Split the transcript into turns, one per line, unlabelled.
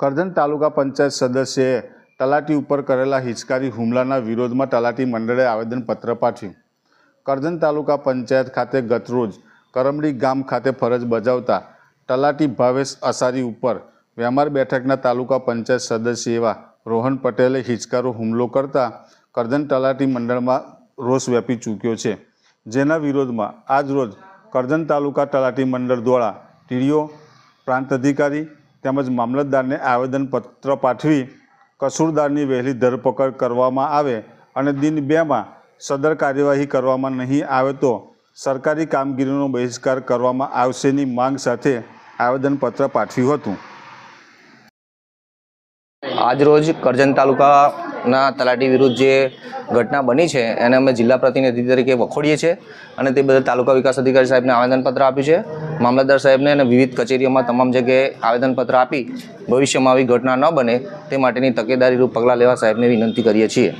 કરજણ તાલુકા પંચાયત સદસ્યએ તલાટી ઉપર કરેલા હિચકારી હુમલાના વિરોધમાં તલાટી મંડળે આવેદનપત્ર પાઠવ્યું કરજણ તાલુકા પંચાયત ખાતે ગતરોજ કરમડી ગામ ખાતે ફરજ બજાવતા તલાટી ભાવેશ અસારી ઉપર વ્યામાર બેઠકના તાલુકા પંચાયત સદસ્ય એવા રોહન પટેલે હિચકારો હુમલો કરતા કરજણ તલાટી મંડળમાં રોષ વ્યાપી ચૂક્યો છે. જેના વિરોધમાં આજરોજ કરજણ તાલુકા તલાટી મંડળ દ્વારા ટીડીઓ પ્રાંત અધિકારી તેમજ મામલતદારને આવેદનપત્ર પાઠવી કસૂરદારની વહેલી ધરપકડ કરવામાં આવે અને દિન બેમાં સદર કાર્યવાહી કરવામાં નહીં આવે તો સરકારી કામગીરીનો બહિષ્કાર કરવામાં આવશેની માંગ સાથે આવેદનપત્ર પાઠવ્યું હતું.
આજરોજ કરજણ તાલુકાના તલાટી વિરુદ્ધ જે ઘટના બની છે, એને અમે જિલ્લા પ્રતિનિધિ તરીકે વખોડીએ છીએ અને તે બદલ તાલુકા વિકાસ અધિકારી સાહેબને આવેદનપત્ર આપ્યું છે. મામલતદાર સાહેબને અને વિવિધ કચેરીઓમાં તમામ જગ્યાએ આવેદનપત્ર આપી ભવિષ્યમાં આવી ઘટના ન બને તે માટેની તકેદારીરૂપ પગલાં લેવા સાહેબને વિનંતી કરીએ છીએ.